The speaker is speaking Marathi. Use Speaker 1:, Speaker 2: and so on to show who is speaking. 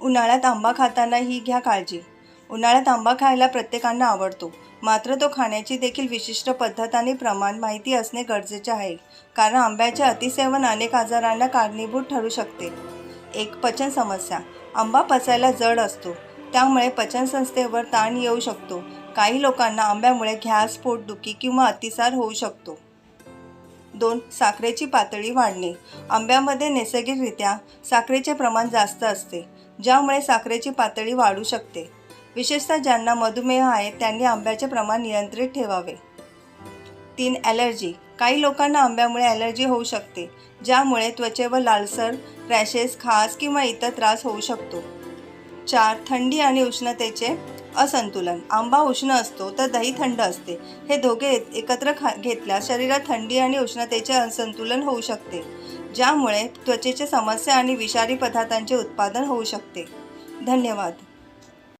Speaker 1: उन्हाळ्यात आंबा खाताना ही घ्या काळजी. उन्हाळ्यात आंबा खायला प्रत्येकांना आवडतो. मात्र तो खाण्याची देखील विशिष्ट पद्धत आणि प्रमाण माहिती असणे गरजेचे आहे. कारण आंब्याचे अतिसेवन अनेक आजारांना कारणीभूत ठरू शकते. एक पचन समस्या. आंबा पचायला जड असतो. त्यामुळे पचनसंस्थेवर ताण येऊ शकतो. काही लोकांना आंब्यामुळे घ्यास पोटदुखी किंवा अतिसार होऊ शकतो. दोन साखरेची पातळी वाढणे. आंब्यामध्ये नैसर्गिकरित्या साखरेचे प्रमाण जास्त असते. ज्यामुळे साखरेची पातळी वाढू शकते. विशेषतः ज्यांना मधुमेह आहे त्यांनी आंब्याचे प्रमाण नियंत्रित ठेवावे. तीन ॲलर्जी. काही लोकांना आंब्यामुळे ॲलर्जी होऊ शकते ज्यामुळे त्वचेवर लालसर रॅशेस खास किंवा इतर त्रास होऊ शकतो. चार थंडी आणि उष्णतेचे असंतुलन. आंबा उष्ण असतो तर दही थंड असते. हे दोघे एकत्र खा घेतल्यास शरीरात थंडी आणि उष्णतेचे असंतुलन होऊ शकते ज्यामुळे त्वचेचे समस्या आणि विषारी पदार्थांचे उत्पादन होऊ शकते. धन्यवाद.